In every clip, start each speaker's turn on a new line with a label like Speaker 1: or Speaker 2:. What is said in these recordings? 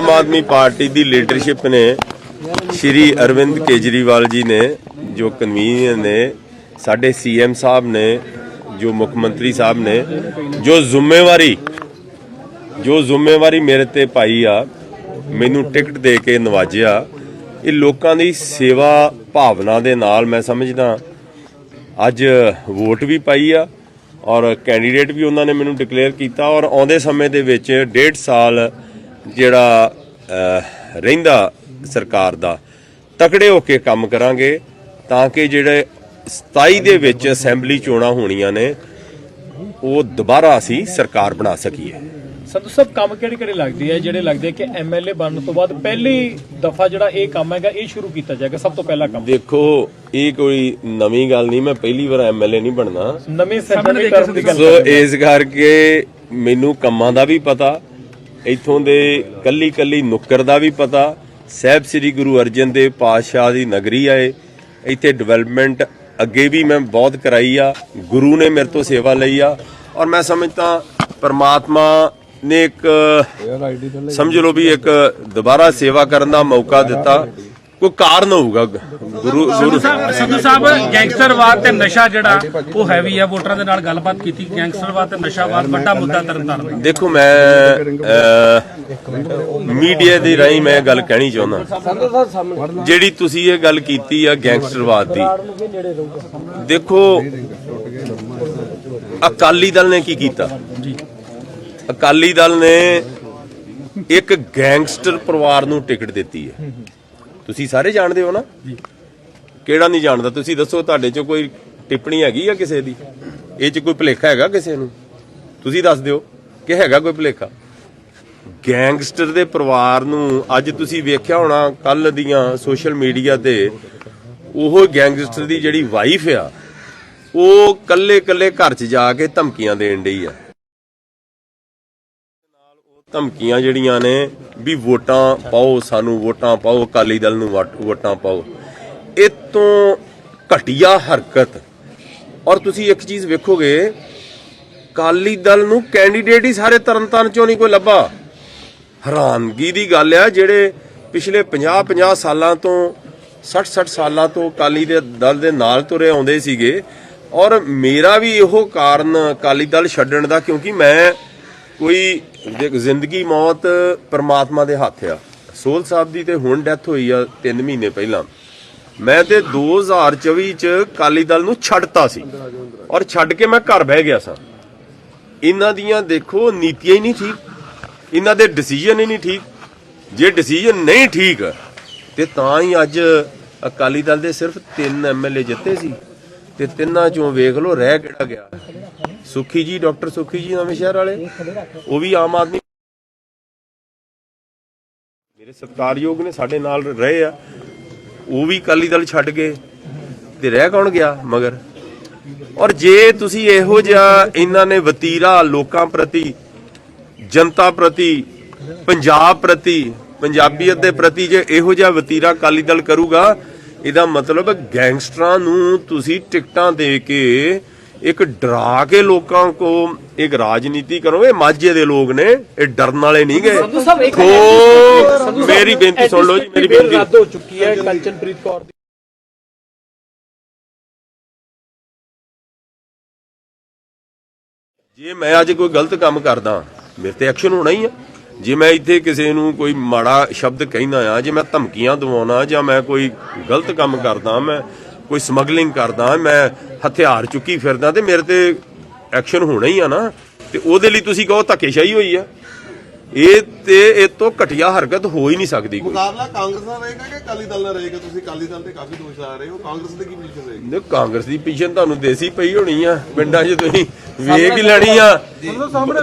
Speaker 1: Aam Aadmi party ਦੀ leadership ਨੇ ਸ਼੍ਰੀ ਅਰਵਿੰਦ ਕੇਜਰੀਵਾਲ ਜੀ ਨੇ, ਜੋ ਕਨਵੀਨਰ ਨੇ, ਸਾਡੇ ਸੀਐਮ ਸਾਹਿਬ ਨੇ, ਜੋ ਮੁੱਖ ਮੰਤਰੀ ਸਾਹਿਬ ਨੇ, ਜੋ ਜ਼ਿੰਮੇਵਾਰੀ ਜੋ ਜ਼ਿੰਮੇਵਾਰੀ ਮੇਰੇ ਤੇ ਪਾਈ ਆ, ਮੈਨੂੰ ਟਿਕਟ ਦੇ ਕੇ ਨਵਾਜਿਆ, ਇਹ ਲੋਕਾਂ ਦੀ ਸੇਵਾ ਭਾਵਨਾ ਦੇ ਨਾਲ ਮੈਂ ਸਮਝਦਾ ਅੱਜ ਵੋਟ ਵੀ ਪਾਈ ਆ ਔਰ ਕੈਂਡੀਡੇਟ ਵੀ ਉਹਨਾਂ ਨੇ ਮੈਨੂੰ ਡਿਕਲੇਅਰ ਕੀਤਾ ਔਰ ਆਉਂਦੇ ਸਮੇਂ ਦੇ ਵਿੱਚ ਡੇਢ ਸਾਲ ਜਿਹੜਾ ਰਹਿੰਦਾ ਸਰਕਾਰ ਦਾ ਤਕੜੇ ਹੋ ਕੇ ਕੰਮ ਕਰਾਂਗੇ ਤਾਂ ਕਿ ਜਿਹੜੇ 27 ਦੇ ਵਿੱਚ ਅਸੈਂਬਲੀ ਚੋਣਾਂ ਹੋਣੀਆਂ ਨੇ ਉਹ ਦੁਬਾਰਾ ਅਸੀਂ ਸਰਕਾਰ ਬਣਾ ਸਕੀਏ।
Speaker 2: ਸੰਧੂ ਸਾਹਿਬ ਕੰਮ ਕਿਹੜੇ ਕਿਹੜੇ ਲੱਗਦੇ ਆ? ਜਿਹੜੇ ਲੱਗਦੇ ਕਿ ਐਮਐਲਏ ਬਣਨ ਤੋਂ ਬਾਅਦ ਪਹਿਲੀ ਦਫਾ ਜਿਹੜਾ ਇਹ ਕੰਮ ਹੈਗਾ ਇਹ ਸ਼ੁਰੂ ਕੀਤਾ ਜਾਏਗਾ ਸਭ ਤੋਂ ਪਹਿਲਾ ਕੰਮ।
Speaker 1: ਦੇਖੋ ਇਹ ਕੋਈ ਨਵੀਂ ਗੱਲ ਨਹੀਂ ਮੈਂ ਪਹਿਲੀ ਵਾਰ ਐਮਐਲਏ ਨਹੀਂ ਬਣਨਾ।
Speaker 2: ਨਵੇਂ ਸੈਸ਼ਨ ਟਰਮ ਦੀ ਗੱਲ
Speaker 1: ਸੋ ਇਸ ਕਰਕੇ ਮੈਨੂੰ ਕੰਮਾਂ ਦਾ ਵੀ ਪਤਾ ਇਥੋਂ ਦੇ ਕੱਲੀ ਕੱਲੀ ਨੁੱਕਰ ਦਾ ਵੀ ਪਤਾ। ਸਹਿਬ ਸ੍ਰੀ ਗੁਰੂ ਅਰਜਨ ਦੇਵ ਪਾਤਸ਼ਾਹ ਦੀ ਨਗਰੀ ਆਏ। ਇੱਥੇ ਡਿਵੈਲਪਮੈਂਟ ਅੱਗੇ ਵੀ ਮੈਂ ਬਹੁਤ ਕਰਾਈ ਆ। ਗੁਰੂ ਨੇ ਮੇਰੇ ਤੋਂ ਸੇਵਾ ਲਈ ਆ। ਔਰ ਮੈਂ ਸਮਝਦਾ ਪਰਮਾਤਮਾ ਨੇ ਇੱਕ ਸਮਝ ਲਓ ਵੀ ਇੱਕ ਦੁਬਾਰਾ ਸੇਵਾ ਕਰਨ ਦਾ ਮੌਕਾ ਦਿੱਤਾ। ਕੋਈ ਕਾਰਨ ਹੋਊਗਾ? ਗੁਰੂ ਗੁਰੂ
Speaker 3: ਸੰਧੂ ਸਾਹਿਬ ਗੈਂਗਸਟਰਵਾਦ ਤੇ ਨਸ਼ਾ ਜਿਹੜਾ ਉਹ ਹੈਵੀ ਆ ਵੋਟਰਾਂ ਦੇ ਨਾਲ ਗੱਲਬਾਤ ਕੀਤੀ। ਗੈਂਗਸਟਰਵਾਦ ਤੇ ਨਸ਼ਾਵਾਦ ਵੱਡਾ ਮੁੱਦਾ ਤਰਨਤਾਰਨ
Speaker 1: ਦੇਖੋ ਮੈਂ ਮੀਡੀਆ ਦੇ ਰਾਹੀਂ ਮੈਂ ਗੱਲ ਕਹਿਣੀ ਚਾਹੁੰਦਾ। ਜਿਹੜੀ ਤੁਸੀਂ ਇਹ ਗੱਲ ਕੀਤੀ ਆ ਗੈਂਗਸਟਰਵਾਦ ਦੀ ਦੇਖੋ ਅਕਾਲੀ ਦਲ ਨੇ ਕੀ ਕੀਤਾ? ਅਕਾਲੀ ਦਲ ਨੇ ਇੱਕ ਗੈਂਗਸਟਰ ਪਰਿਵਾਰ ਨੂੰ ਟਿਕਟ ਦਿੱਤੀ ਹੈ। ਤੁਸੀਂ ਸਾਰੇ ਜਾਣਦੇ ਹੋ ਨਾ? ਜੀ। ਕਿਹੜਾ ਨਹੀਂ ਜਾਣਦਾ? ਤੁਸੀਂ ਦੱਸੋ ਤੁਹਾਡੇ 'ਚ ਕੋਈ ਟਿੱਪਣੀ ਹੈਗੀ ਆ ਕਿਸੇ ਦੀ? ਇਹ 'ਚ ਕੋਈ ਭੁਲੇਖਾ ਹੈਗਾ ਕਿਸੇ ਨੂੰ? ਤੁਸੀਂ ਦੱਸ ਦਿਓ ਕਿ ਹੈਗਾ ਕੋਈ ਭੁਲੇਖਾ? ਗੈਂਗਸਟਰ ਦੇ ਪਰਿਵਾਰ ਨੂੰ ਅੱਜ ਤੁਸੀਂ ਵੇਖਿਆ ਹੋਣਾ ਕੱਲ ਦੀਆਂ ਸੋਸ਼ਲ ਮੀਡੀਆ ਤੇ ਉਹ ਗੈਂਗਸਟਰ ਦੀ ਜਿਹੜੀ ਵਾਈਫ ਆ ਉਹ ਕੱਲੇ ਕੱਲੇ ਘਰ 'ਚ ਜਾ ਕੇ ਧਮਕੀਆਂ ਦੇਣ ਡਈ ਆ। ਧਮਕੀਆਂ ਜਿਹੜੀਆਂ ਨੇ ਵੀ ਵੋਟਾਂ ਪਾਓ, ਸਾਨੂੰ ਵੋਟਾਂ ਪਾਓ, ਅਕਾਲੀ ਦਲ ਨੂੰ ਵੋਟਾਂ ਪਾਓ। ਇਹ ਤੋਂ ਘਟੀਆ ਹਰਕਤ। ਔਰ ਤੁਸੀਂ ਇੱਕ ਚੀਜ਼ ਵੇਖੋਗੇ, ਅਕਾਲੀ ਦਲ ਨੂੰ ਕੈਂਡੀਡੇਟ ਹੀ ਸਾਰੇ ਤਰਨਤਾਰਨ ਚੋਂ ਨਹੀਂ ਕੋਈ ਲੱਭਾ। ਹੈਰਾਨਗੀ ਦੀ ਗੱਲ ਆ, ਜਿਹੜੇ ਪਿਛਲੇ 50 50 ਸਾਲਾਂ ਤੋਂ 60 60 ਸਾਲਾਂ ਤੋਂ ਅਕਾਲੀ ਦੇ ਦਲ ਦੇ ਨਾਲ ਤੁਰੇ ਆਉਂਦੇ ਸੀਗੇ। ਔਰ ਮੇਰਾ ਵੀ ਇਹੋ ਕਾਰਨ ਅਕਾਲੀ ਦਲ ਛੱਡਣ ਦਾ, ਕਿਉਂਕਿ ਮੈਂ ਕੋਈ ਜ਼ਿੰਦਗੀ ਮੌਤ ਪਰਮਾਤਮਾ ਦੇ ਹੱਥ ਆ। ਸੋਲ ਸਾਹਿਬ ਦੀ ਤੇ ਹੁਣ ਡੈਥ ਹੋਈ ਆ 3 ਮਹੀਨੇ ਪਹਿਲਾਂ। ਮੈਂ ਤੇ 2024 ਚ ਅਕਾਲੀ ਦਲ ਨੂੰ ਛੱਡਤਾ ਸੀ। ਔਰ ਛੱਡ ਕੇ ਮੈਂ ਘਰ ਬਹਿ ਗਿਆ ਸਾਂ। ਇਹਨਾਂ ਦੀਆਂ ਦੇਖੋ ਨੀਤੀਆਂ ਹੀ ਨਹੀਂ ਠੀਕ। ਇਹਨਾਂ ਦੇ ਡਿਸੀਜਨ ਹੀ ਨਹੀਂ ਠੀਕ। ਜੇ ਡਿਸੀਜਨ ਨਹੀਂ ਠੀਕ, ਤੇ ਤਾਂ ਹੀ ਅੱਜ ਅਕਾਲੀ ਦਲ ਦੇ ਸਿਰਫ 3 ਐਮਐਲਏ ਜਿੱਤੇ ਸੀ। ਤੇ ਤਿੰਨਾਂ ਚੋਂ ਵੇਖ ਲਓ ਰਹਿ ਕਿਹੜਾ ਗਿਆ। ਸੁਖੀ ਜੀ, ਡਾਕਟਰ ਸੁਖੀ ਜੀ ਨਵੇਂ ਸ਼ਹਿਰ ਵਾਲੇ, ਉਹ ਵੀ ਆਮ ਆਦਮੀ। ਮੇਰੇ ਸਤਿਕਾਰਯੋਗ ਨੇ ਸਾਡੇ ਨਾਲ ਰਹੇ ਆ। ਉਹ ਵੀ ਅਕਾਲੀ ਦਲ ਛੱਡ ਗਏ ਤੇ ਰਹਿ ਕੌਣ ਗਿਆ ਮਗਰ? ਔਰ ਜੇ ਤੁਸੀਂ ਇਹੋ ਜਿਹਾ ਇਹਨਾਂ ਨੇ ਵਤੀਰਾ ਲੋਕਾਂ ਪ੍ਰਤੀ, ਜਨਤਾ ਪ੍ਰਤੀ, ਪੰਜਾਬ ਪ੍ਰਤੀ, ਪੰਜਾਬੀਅਤ ਦੇ ਪ੍ਰਤੀ ਜੇ ਇਹੋ ਜਿਹਾ ਵਤੀਰਾ ਅਕਾਲੀ ਦਲ ਕਰੂਗਾ ਇਹਦਾ ਮਤਲਬ ਗੈਂਗਸਟਰਾਂ ਨੂੰ ਤੁਸੀਂ ਟਿਕਟਾਂ ਦੇ ਕੇ ਇੱਕ ਡਰਾ ਕੇ ਲੋਕਾਂ ਕੋ ਇੱਕ ਰਾਜਨੀਤੀ ਕਰੋ। ਇਹ ਮਾਝੇ ਦੇ ਲੋਕ ਨੇ ਇਹ ਡਰਨ ਵਾਲੇ ਨਹੀਂ ਗਏ। ਮੇਰੀ ਬੇਨਤੀ ਸੁਣ ਲਓ ਜੀ ਮੇਰੀ ਬੇਨਤੀ।
Speaker 2: ਰੱਦ ਹੋ ਚੁੱਕੀ ਹੈ ਕੰਚਨਪ੍ਰੀਤ ਕੌਰ ਦੀ।
Speaker 1: ਜੇ ਮੈਂ ਅੱਜ ਕੋਈ ਗਲਤ ਕੰਮ ਕਰਦਾ ਮੇਰੇ ਤੇ ਐਕਸ਼ਨ ਹੋਣਾ ਹੀ ਆ। ਜੇ ਮੈਂ ਇੱਥੇ ਕਿਸੇ ਨੂੰ ਕੋਈ ਮਾੜਾ ਸ਼ਬਦ ਕਹਿੰਦਾ ਆ, ਜੇ ਮੈਂ ਧਮਕੀਆਂ ਦਵਾਉਣਾ, ਜਾਂ ਮੈਂ ਕੋਈ ਗਲਤ ਕੰਮ ਕਰਦਾ, ਮੈਂ ਕੋਈ ਸਮਗਲਿੰਗ ਕਰਦਾ, ਮੈਂ ਹਥਿਆਰ ਚੁੱਕੀ ਫਿਰਦਾ, ਤੇ ਮੇਰੇ ਤੇ ਐਕਸ਼ਨ ਹੋਣਾ ਹੀ ਆ ਨਾ, ਤੇ ਉਹਦੇ ਲਈ ਤੁਸੀਂ ਕਹੋ ਧੱਕੇਸ਼ਾਹੀ ਹੋਈ ਆ। ਇਹ ਤੇ ਇਹ ਤੋਂ ਘਟੀਆ ਹਰਕਤ ਹੋ ਹੀ ਨਹੀਂ ਸਕਦੀ ਕੋਈ।
Speaker 4: ਮੁਕਾਬਲਾ ਕਾਂਗਰਸ ਨਾਲ ਰਹੇਗਾ ਕਿ ਅਕਾਲੀ ਦਲ ਨਾਲ ਰਹੇਗਾ? ਤੁਸੀਂ ਅਕਾਲੀ ਦਲ ਤੇ ਕਾਫੀ ਦੋਸ਼ ਲਾ ਰਹੇ ਹੋ। ਕਾਂਗਰਸ ਦੀ ਕੀ ਪੋਜੀਸ਼ਨ ਰਹੇਗੀ?
Speaker 1: ਨੇ ਕਾਂਗਰਸ ਦੀ ਪੀਛਨ ਤੁਹਾਨੂੰ ਦੇਸੀ ਪਈ ਹੋਣੀ ਆ। ਪਿੰਡਾਂ 'ਚ ਤੁਸੀਂ ਵੇਖ ਹੀ ਲੈਣੀ ਆ।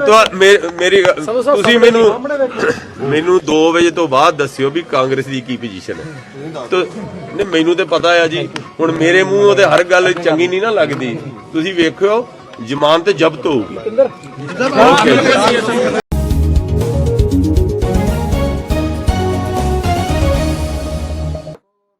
Speaker 1: ਤੁਹਾ- ਮੇ- ਮੇਰੀ ਤੁਸੀਂ ਮੈਨੂੰ ਮੈਨੂੰ 2 ਵਜੇ ਤੋਂ ਬਾਅਦ ਦੱਸਿਓ ਵੀ ਕਾਂਗਰਸ ਦੀ ਕੀ ਪੋਜੀਸ਼ਨ ਹੈ। ਤੋ ਮੈਨੂੰ ਤੇ ਪਤਾ ਆ ਜੀ। ਹੁਣ ਮੇਰੇ ਮੂੰਹ ਉਹਦੇ ਹਰ ਗੱਲ ਚੰਗੀ ਨਹੀਂ ਨਾ ਲੱਗਦੀ। ਤੁਸੀਂ ਵੇਖਿਓ ਜ਼ਮਾਨਤ ਜ਼ਬਤ ਹੋਊਗੀ।